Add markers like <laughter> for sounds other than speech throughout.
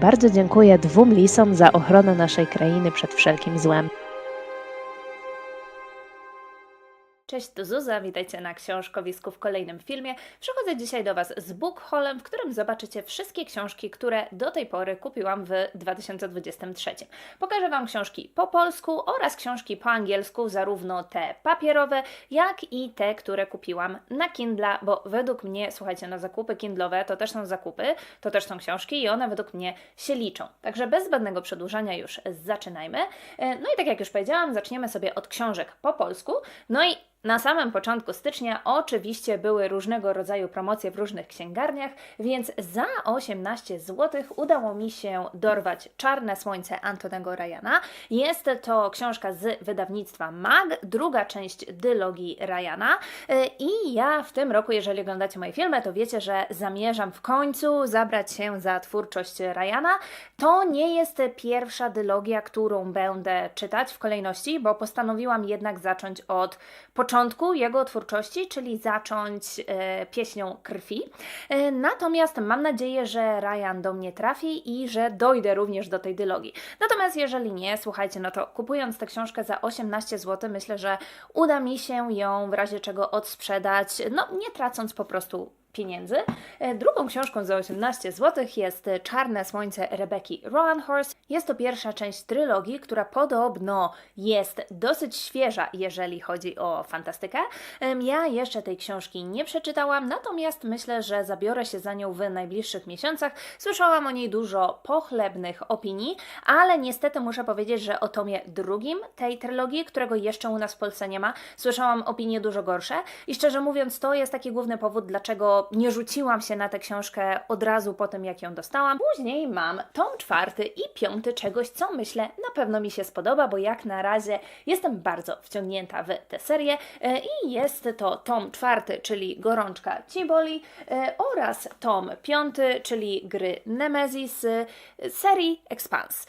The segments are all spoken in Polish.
Bardzo dziękuję dwóm lisom za ochronę naszej krainy przed wszelkim złem. Cześć, tu Zuza, witajcie na książkowisku w kolejnym filmie. Przychodzę dzisiaj do Was z book haulem, w którym zobaczycie wszystkie książki, które do tej pory kupiłam w 2023. Pokażę Wam książki po polsku oraz książki po angielsku, zarówno te papierowe, jak i te, które kupiłam na Kindle, bo według mnie, słuchajcie, na zakupy Kindlowe to też są zakupy, to też są książki i one według mnie się liczą. Także bez zbędnego przedłużania już zaczynajmy. E, No i tak jak już powiedziałam, zaczniemy sobie od książek po polsku. No i na samym początku stycznia oczywiście były różnego rodzaju promocje w różnych księgarniach, więc za 18 zł udało mi się dorwać Czarne Słońce Antonego Ryana. Jest to książka z wydawnictwa MAG, druga część dylogii Ryana. Yy, I ja w tym roku, jeżeli oglądacie moje filmy, to wiecie, że zamierzam w końcu zabrać się za twórczość Ryana. To nie jest pierwsza dylogia, którą będę czytać w kolejności, bo postanowiłam jednak zacząć od początku jego twórczości, czyli zacząć e, pieśnią krwi. E, natomiast mam nadzieję, że Ryan do mnie trafi i że dojdę również do tej dylogii. Natomiast jeżeli nie, słuchajcie, no to kupując tę książkę za 18 zł, myślę, że uda mi się ją w razie czego odsprzedać, no nie tracąc po prostu pieniędzy. E, Drugą książką za 18 zł jest e, Czarne Słońce Rebeki Roanhorse. Jest to pierwsza część trylogii, która podobno jest dosyć świeża, jeżeli chodzi o fantastykę. Ja jeszcze tej książki nie przeczytałam, natomiast myślę, że zabiorę się za nią w najbliższych miesiącach. Słyszałam o niej dużo pochlebnych opinii, ale niestety muszę powiedzieć, że o tomie drugim tej trylogii, którego jeszcze u nas w Polsce nie ma, słyszałam opinie dużo gorsze i szczerze mówiąc to jest taki główny powód, dlaczego nie rzuciłam się na tę książkę od razu po tym, jak ją dostałam. Później mam tom czwarty i piąty czegoś, co myślę na pewno mi się spodoba, bo jak na razie jestem bardzo wciągnięta w tę serię e, i jest to tom czwarty, czyli Gorączka Ciboli e, oraz tom piąty, czyli gry Nemesis e, serii Expanse.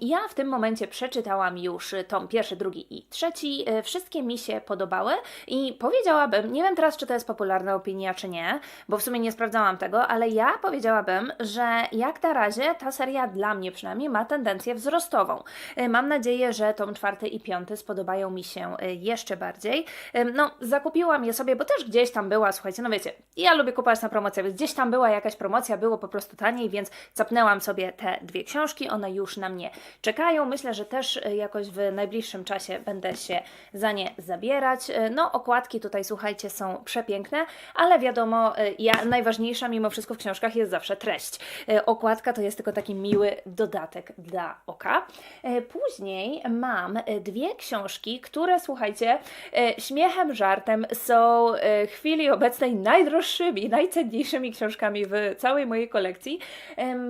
Ja w tym momencie przeczytałam już tom pierwszy, drugi i trzeci. Wszystkie mi się podobały i powiedziałabym, nie wiem teraz, czy to jest popularna opinia, czy nie, bo w sumie nie sprawdzałam tego, ale ja powiedziałabym, że jak na razie ta seria dla mnie przynajmniej ma tendencję wzrostową. E, Mam nadzieję, że tom czwarty i piąty spodobają mi się e, jeszcze bardziej. E, No, zakupiłam je sobie, bo też gdzieś tam była, słuchajcie, no wiecie, ja lubię kupować na promocję, więc gdzieś tam była jakaś promocja, było po prostu taniej, więc zapnęłam sobie te dwie książki, one już na mnie czekają. Myślę, że też jakoś w najbliższym czasie będę się za nie zabierać. No, okładki tutaj, słuchajcie, są przepiękne, ale wiadomo, ja, najważniejsza mimo wszystko w książkach jest zawsze treść. E, Okładka to jest tylko taki miły dodatek dla oka. E, Później mam e, dwie książki, które, słuchajcie, e, śmiechem, żartem są e, w chwili obecnej najdroższymi, najcenniejszymi książkami w całej mojej kolekcji,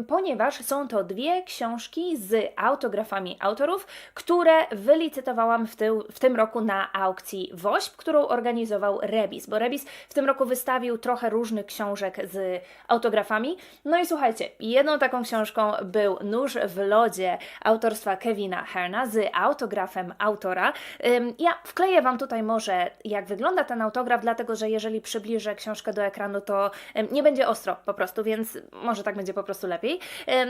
ponieważ są to dwie książki z autografami autorów, które wylicytowałam w, tył, w tym roku na aukcji WOŚP, którą organizował Rebis, bo Rebis w tym roku wystawił trochę różnych książek z autografami. No i słuchajcie, jedną taką książką był Nóż w lodzie autorstwa Kevina Herna z autografem autora. Ja wkleję Wam tutaj może, jak wygląda ten autograf, dlatego że jeżeli przybliżę książkę do ekranu, to nie będzie ostro po prostu, więc może tak będzie po prostu lepiej.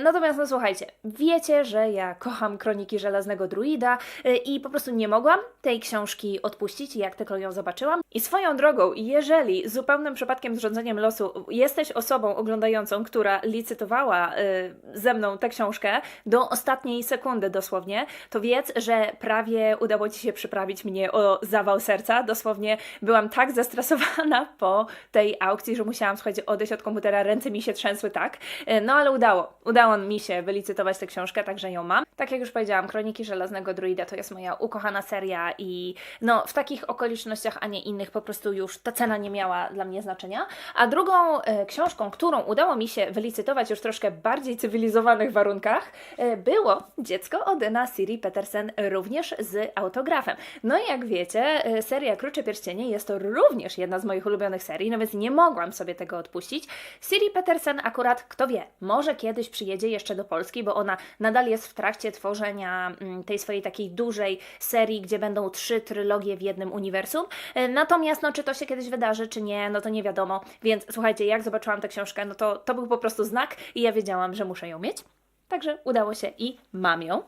Natomiast, no słuchajcie, wiecie, że ja kocham Kroniki Żelaznego Druida y, i po prostu nie mogłam tej książki odpuścić, jak tylko ją zobaczyłam. I swoją drogą, jeżeli zupełnym przypadkiem losu jesteś osobą oglądającą, która licytowała y, ze mną tę książkę do ostatniej sekundy dosłownie, to wiedz, że prawie udało Ci się przyprawić mnie o zawał serca. Dosłownie byłam tak zestresowana <laughs> po tej aukcji, że musiałam, słuchajcie, odejść od komputera, ręce mi się trzęsły tak. Y, No ale udało. Udało mi się wylicytować tę książkę, także ją mam. Tak jak już powiedziałam, Kroniki Żelaznego Druida to jest moja ukochana seria i no w takich okolicznościach, a nie innych po prostu już ta cena nie miała dla mnie znaczenia. A drugą e, książką, którą udało mi się wylicytować już troszkę bardziej cywilizowanych warunkach, e, było Dziecko Odyna Siri Petersen, również z autografem. No i jak wiecie, e, seria Krucze Pierścienie jest to również jedna z moich ulubionych serii, no więc nie mogłam sobie tego odpuścić. Siri Petersen akurat, kto wie, może kiedyś przyjedzie jeszcze do Polski, bo ona nadal jest w trakcie tworzenia mm, tej swojej takiej dużej serii, gdzie będą trzy trylogie w jednym uniwersum. Natomiast, no, czy to się kiedyś wydarzy, czy nie, no to nie wiadomo. Więc słuchajcie, jak zobaczyłam tę książkę, no to to był po prostu znak i ja wiedziałam, że muszę ją mieć. Także udało się i mam ją.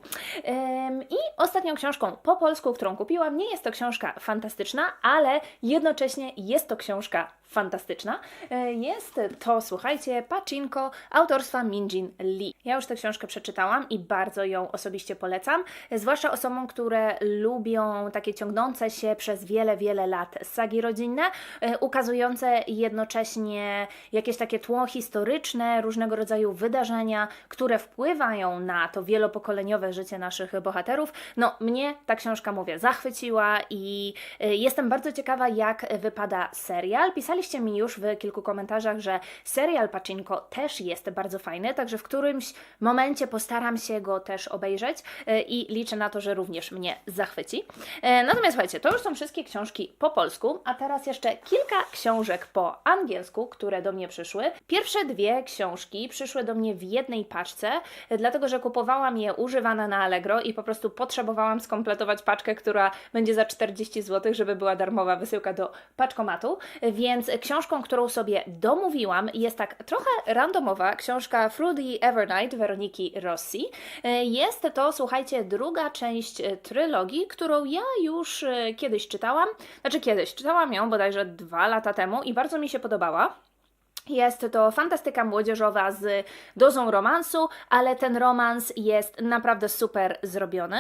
Ym, I ostatnią książką po polsku, którą kupiłam, nie jest to książka fantastyczna, ale jednocześnie jest to książka fantastyczna. E, Jest to, słuchajcie, Pachinko autorstwa Minjin Lee. Ja już tę książkę przeczytałam i bardzo ją osobiście polecam, zwłaszcza osobom, które lubią takie ciągnące się przez wiele, wiele lat sagi rodzinne, e, ukazujące jednocześnie jakieś takie tło historyczne, różnego rodzaju wydarzenia, które wpływają na to wielopokoleniowe życie naszych bohaterów. No, mnie ta książka, mówię, zachwyciła i e, jestem bardzo ciekawa, jak wypada serial. Pisaliście mi już w kilku komentarzach, że serial Pachinko też jest bardzo fajny, także w którymś momencie postaram się go też obejrzeć e, i liczę na to, że również mnie zachwyci. E, Natomiast słuchajcie, to już są wszystkie książki po polsku, a teraz jeszcze kilka książek po angielsku, które do mnie przyszły. Pierwsze dwie książki przyszły do mnie w jednej paczce, e, dlatego że kupowałam je używane na Allegro i po prostu potrzebowałam skompletować paczkę, która będzie za 40 zł, żeby była darmowa wysyłka do paczkomatu. E, Książką, którą sobie domówiłam, jest tak trochę randomowa książka Fruity Evernight Weroniki Rossi. E, Jest to, słuchajcie, druga część e, trylogii, którą ja już e, kiedyś czytałam. Znaczy kiedyś, czytałam ją bodajże dwa lata temu i bardzo mi się podobała. Jest to fantastyka młodzieżowa z dozą romansu, ale ten romans jest naprawdę super zrobiony.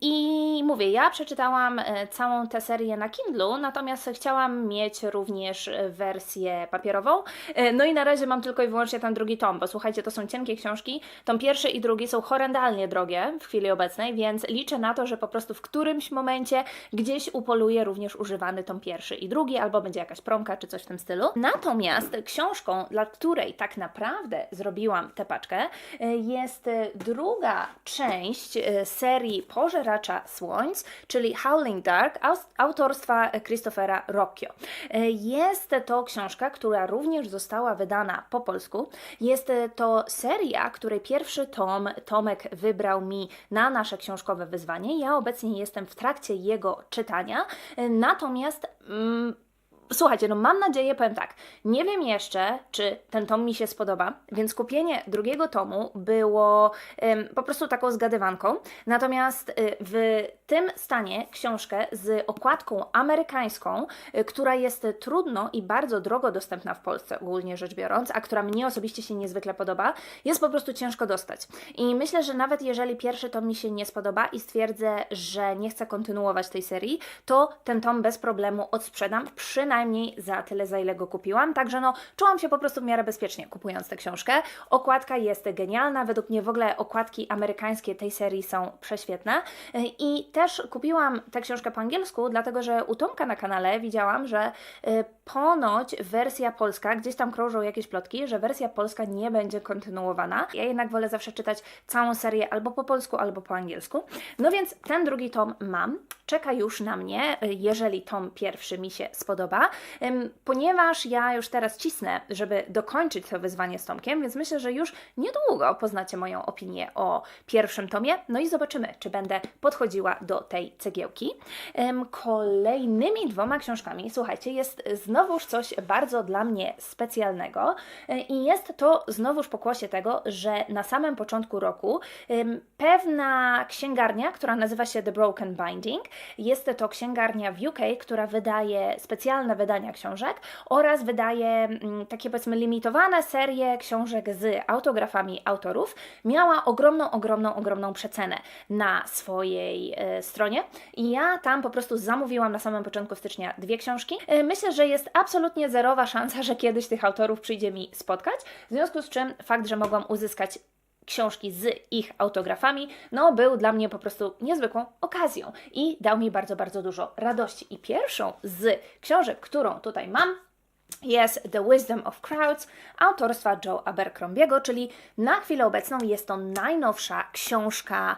I mówię, ja przeczytałam e, całą tę serię na Kindlu, natomiast chciałam mieć również wersję papierową. E, No i na razie mam tylko i wyłącznie ten drugi tom, bo słuchajcie, to są cienkie książki. Tom pierwszy i drugi są horrendalnie drogie w chwili obecnej, więc liczę na to, że po prostu w którymś momencie gdzieś upoluję również używany tom pierwszy i drugi, albo będzie jakaś promka czy coś w tym stylu. Natomiast książką, dla której tak naprawdę zrobiłam tę paczkę, e, jest e, druga część e, serii Pożeracza Słońc, czyli Howling Dark autorstwa Christophera Rocchio. Jest to książka, która również została wydana po polsku. Jest to seria, której pierwszy tom Tomek wybrał mi na nasze książkowe wyzwanie. Ja obecnie jestem w trakcie jego czytania, natomiast mm, Słuchajcie, no mam nadzieję, powiem tak, nie wiem jeszcze, czy ten tom mi się spodoba, więc kupienie drugiego tomu było em, po prostu taką zgadywanką. Natomiast y, w tym stanie książkę z okładką amerykańską, y, która jest trudno i bardzo drogo dostępna w Polsce, ogólnie rzecz biorąc, a która mnie osobiście się niezwykle podoba, jest po prostu ciężko dostać. I myślę, że nawet jeżeli pierwszy tom mi się nie spodoba i stwierdzę, że nie chcę kontynuować tej serii, to ten tom bez problemu odsprzedam, przynajmniej za tyle, za ile go kupiłam. Także no, czułam się po prostu w miarę bezpiecznie kupując tę książkę. Okładka jest genialna, według mnie w ogóle okładki amerykańskie tej serii są prześwietne. I też kupiłam tę książkę po angielsku, dlatego że u Tomka na kanale widziałam, że y, ponoć wersja polska, gdzieś tam krążą jakieś plotki, że wersja polska nie będzie kontynuowana. Ja jednak wolę zawsze czytać całą serię albo po polsku, albo po angielsku. No więc ten drugi tom mam. Czeka już na mnie, jeżeli tom pierwszy mi się spodoba. Ponieważ ja już teraz cisnę, żeby dokończyć to wyzwanie z Tomkiem, więc myślę, że już niedługo poznacie moją opinię o pierwszym tomie. No i zobaczymy, czy będę podchodziła do tej cegiełki. Ym, Kolejnymi dwoma książkami, słuchajcie, jest znowuż coś bardzo dla mnie specjalnego y, i jest to znowuż pokłosie tego, że na samym początku roku pewna księgarnia, która nazywa się The Broken Binding, jest to księgarnia w UK, która wydaje specjalne wydania książek oraz wydaje takie powiedzmy limitowane serie książek z autografami autorów. Miała ogromną, ogromną, ogromną przecenę na swojej e, stronie i ja tam po prostu zamówiłam na samym początku stycznia dwie książki. E, myślę, że jest absolutnie zerowa szansa, że kiedyś tych autorów przyjdzie mi spotkać, w związku z czym fakt, że mogłam uzyskać książki z ich autografami, no był dla mnie po prostu niezwykłą okazją i dał mi bardzo, bardzo dużo radości. I pierwszą z książek, którą tutaj mam, jest The Wisdom of Crowds autorstwa Joe Abercrombiego, czyli na chwilę obecną jest to najnowsza książka,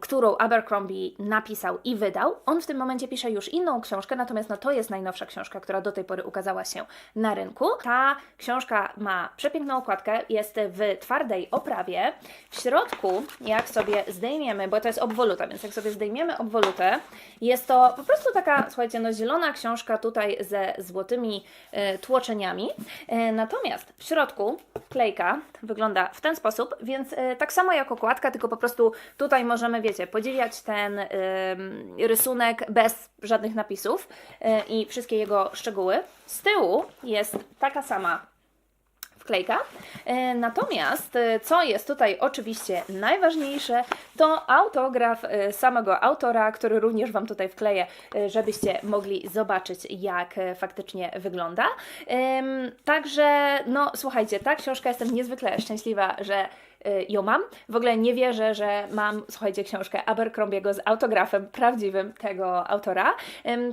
którą Abercrombie napisał i wydał. On w tym momencie pisze już inną książkę, natomiast no, to jest najnowsza książka, która do tej pory ukazała się na rynku. Ta książka ma przepiękną okładkę, jest w twardej oprawie. W środku, jak sobie zdejmiemy, bo to jest obwoluta, więc jak sobie zdejmiemy obwolutę, jest to po prostu taka, słuchajcie, no zielona książka tutaj ze złotymi tłoczeniami. E, Natomiast w środku klejka wygląda w ten sposób, więc e, tak samo jak okładka, tylko po prostu tutaj możemy, wiecie, podziwiać ten rysunek bez żadnych napisów e, i wszystkie jego szczegóły. Z tyłu jest taka sama wklejka. E, Natomiast, e, co jest tutaj oczywiście najważniejsze, to autograf e, samego autora, który również Wam tutaj wkleję, żebyście mogli zobaczyć, jak faktycznie wygląda. Także, no słuchajcie, ta książka jestem niezwykle szczęśliwa, że ją mam. W ogóle nie wierzę, że mam, słuchajcie, książkę Abercrombiego z autografem prawdziwym tego autora.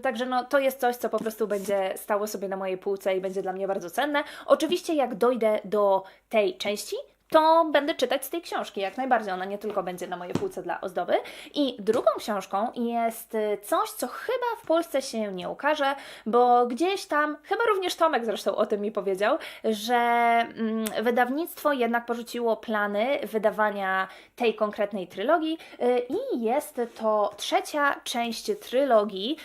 Także no, to jest coś, co po prostu będzie stało sobie na mojej półce i będzie dla mnie bardzo cenne. Oczywiście jak dojdę do tej części, to będę czytać z tej książki, jak najbardziej. Ona nie tylko będzie na mojej półce dla ozdoby. I drugą książką jest y, coś, co chyba w Polsce się nie ukaże, bo gdzieś tam, chyba również Tomek zresztą o tym mi powiedział, że mm, wydawnictwo jednak porzuciło plany wydawania tej konkretnej trylogii y, i jest to trzecia część trylogii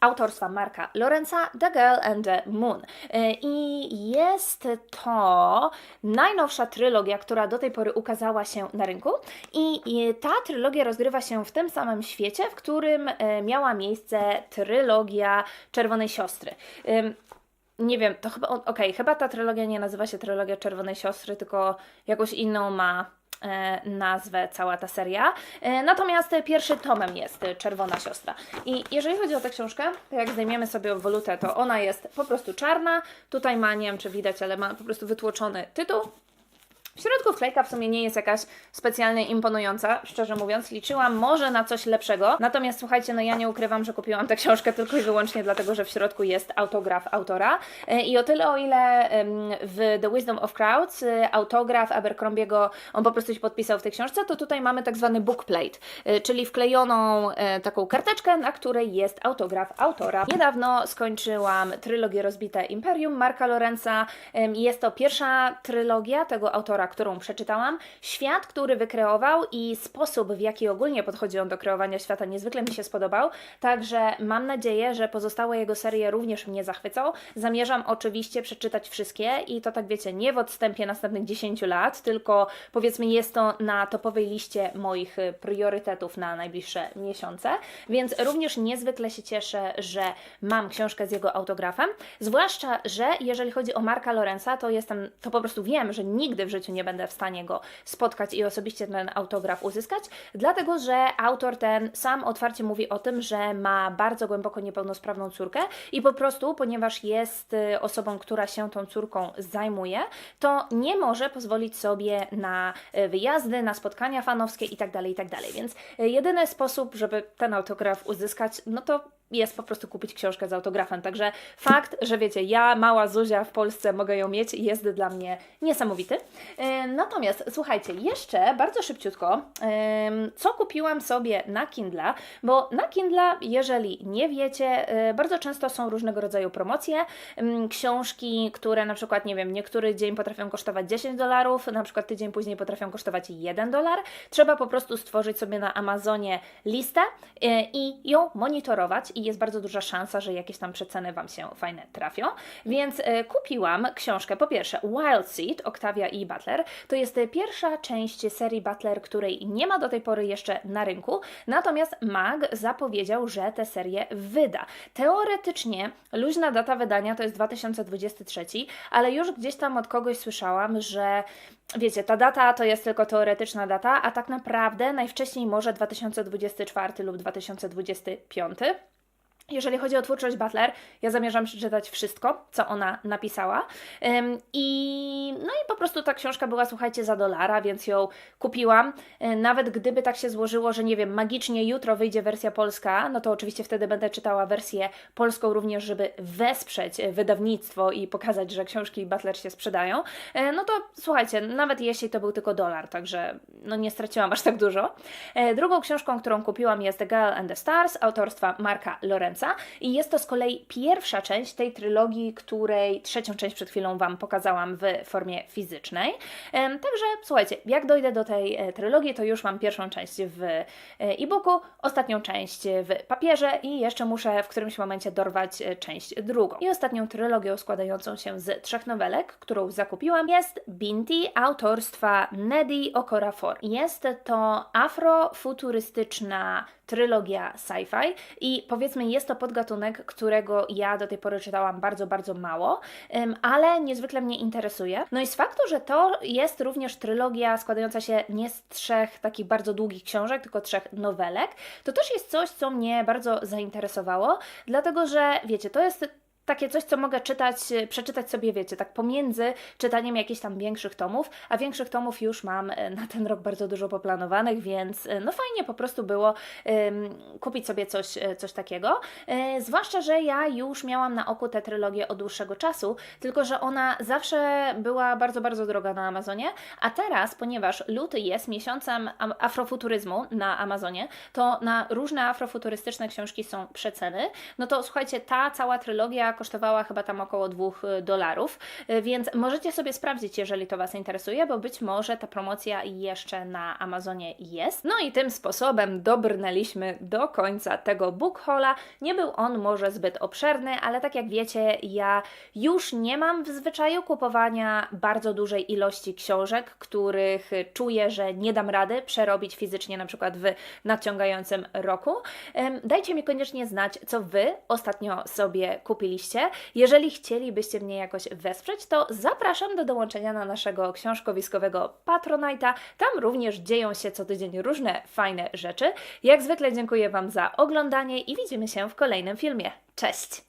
autorstwa Marka Lorenza, The Girl and the Moon. Y, I jest to najnowsza trylogia, która do tej pory ukazała się na rynku. I ta trylogia rozgrywa się w tym samym świecie, w którym y, miała miejsce trylogia Czerwonej Siostry. Nie wiem, to chyba, okej, chyba ta trylogia nie nazywa się trylogia Czerwonej Siostry, tylko jakąś inną ma e, nazwę cała ta seria. E, natomiast pierwszy tomem jest e, Czerwona Siostra. I jeżeli chodzi o tę książkę, to jak zdejmiemy sobie wolutę, to ona jest po prostu czarna. Tutaj ma, nie wiem czy widać, ale ma po prostu wytłoczony tytuł. W środku wklejka w sumie nie jest jakaś specjalnie imponująca, szczerze mówiąc. Liczyłam może na coś lepszego. Natomiast słuchajcie, no ja nie ukrywam, że kupiłam tę książkę tylko i wyłącznie dlatego, że w środku jest autograf autora. E, I o tyle, o ile w The Wisdom of Crowds e, autograf Abercrombiego, on po prostu się podpisał w tej książce, to tutaj mamy tak zwany bookplate, e, czyli wklejoną taką karteczkę, na której jest autograf autora. Niedawno skończyłam trylogię Rozbite Imperium Marka Lorenza. Jest to pierwsza trylogia tego autora, którą przeczytałam. Świat, który wykreował i sposób, w jaki ogólnie podchodzi on do kreowania świata, niezwykle mi się spodobał. Także mam nadzieję, że pozostałe jego serie również mnie zachwycą. Zamierzam oczywiście przeczytać wszystkie i to tak wiecie, nie w odstępie następnych 10 lat, tylko powiedzmy jest to na topowej liście moich y, priorytetów na najbliższe miesiące. Więc również niezwykle się cieszę, że mam książkę z jego autografem. Zwłaszcza, że jeżeli chodzi o Marka Lorenza, to jestem, to po prostu wiem, że nigdy w życiu nie będę w stanie go spotkać i osobiście ten autograf uzyskać, dlatego że autor ten sam otwarcie mówi o tym, że ma bardzo głęboko niepełnosprawną córkę i po prostu, ponieważ jest y, osobą, która się tą córką zajmuje, to nie może pozwolić sobie na y, wyjazdy, na spotkania fanowskie itd., itd. Więc y, jedyny sposób, żeby ten autograf uzyskać, no to jest po prostu kupić książkę z autografem. Także fakt, że wiecie, ja, mała Zuzia w Polsce mogę ją mieć, jest dla mnie niesamowity. Natomiast słuchajcie, jeszcze bardzo szybciutko, co kupiłam sobie na Kindle, bo na Kindle, jeżeli nie wiecie, e, bardzo często są różnego rodzaju promocje, książki, które na przykład, nie wiem, niektóry dzień potrafią kosztować 10 dolarów, na przykład tydzień później potrafią kosztować 1 dolar. Trzeba po prostu stworzyć sobie na Amazonie listę e, i ją monitorować i jest bardzo duża szansa, że jakieś tam przeceny Wam się fajne trafią. Więc e, kupiłam książkę, po pierwsze Wild Seed, Octavia E. Butler. To jest e, pierwsza część serii Butler, której nie ma do tej pory jeszcze na rynku, natomiast Mag zapowiedział, że tę serię wyda. Teoretycznie luźna data wydania to jest 2023, ale już gdzieś tam od kogoś słyszałam, że wiecie, ta data to jest tylko teoretyczna data, a tak naprawdę najwcześniej może 2024 lub 2025. Jeżeli chodzi o twórczość Butler, ja zamierzam przeczytać wszystko, co ona napisała. I no i po prostu ta książka była, słuchajcie, za dolara, więc ją kupiłam. Y, Nawet gdyby tak się złożyło, że nie wiem, magicznie jutro wyjdzie wersja polska, no to oczywiście wtedy będę czytała wersję polską również, żeby wesprzeć y, wydawnictwo i pokazać, że książki Butler się sprzedają. Y, No to słuchajcie, nawet jeśli to był tylko dolar, także no nie straciłam aż tak dużo. E, Drugą książką, którą kupiłam jest The Girl and the Stars autorstwa Marka Lorenza i jest to z kolei pierwsza część tej trylogii, której trzecią część przed chwilą Wam pokazałam w formie fizycznej. Także słuchajcie, jak dojdę do tej e, trylogii, to już mam pierwszą część w e, e-booku, ostatnią część w papierze i jeszcze muszę w którymś momencie dorwać e, część drugą. I ostatnią trylogią składającą się z trzech nowelek, którą zakupiłam, jest Binti autorstwa Nedi Okorafor. Jest to afrofuturystyczna trylogia sci-fi i powiedzmy jest to podgatunek, którego ja do tej pory czytałam bardzo, bardzo mało, ale niezwykle mnie interesuje. No i z faktu, że to jest również trylogia składająca się nie z trzech takich bardzo długich książek, tylko trzech nowelek, to też jest coś, co mnie bardzo zainteresowało, dlatego że wiecie, to jest takie coś, co mogę czytać, e, przeczytać sobie, wiecie, tak pomiędzy czytaniem jakichś tam większych tomów, a większych tomów już mam e, na ten rok bardzo dużo poplanowanych, więc e, no fajnie po prostu było em, kupić sobie coś, coś takiego. E, zwłaszcza, że ja już miałam na oku tę trylogię od dłuższego czasu, tylko że ona zawsze była bardzo, bardzo droga na Amazonie, a teraz, ponieważ luty jest miesiącem afrofuturyzmu na Amazonie, to na różne afrofuturystyczne książki są przeceny. No to słuchajcie, ta cała trylogia kosztowała chyba tam około 2 dolarów, y, więc możecie sobie sprawdzić, jeżeli to Was interesuje, bo być może ta promocja jeszcze na Amazonie jest. No i tym sposobem dobrnęliśmy do końca tego book haula. Nie był on może zbyt obszerny, ale tak jak wiecie, ja już nie mam w zwyczaju kupowania bardzo dużej ilości książek, których czuję, że nie dam rady przerobić fizycznie na przykład w nadciągającym roku. Dajcie mi koniecznie znać, co Wy ostatnio sobie kupiliście. Jeżeli chcielibyście mnie jakoś wesprzeć, to zapraszam do dołączenia na naszego książkowiskowego Patronite'a. Tam również dzieją się co tydzień różne fajne rzeczy. Jak zwykle dziękuję Wam za oglądanie i widzimy się w kolejnym filmie. Cześć!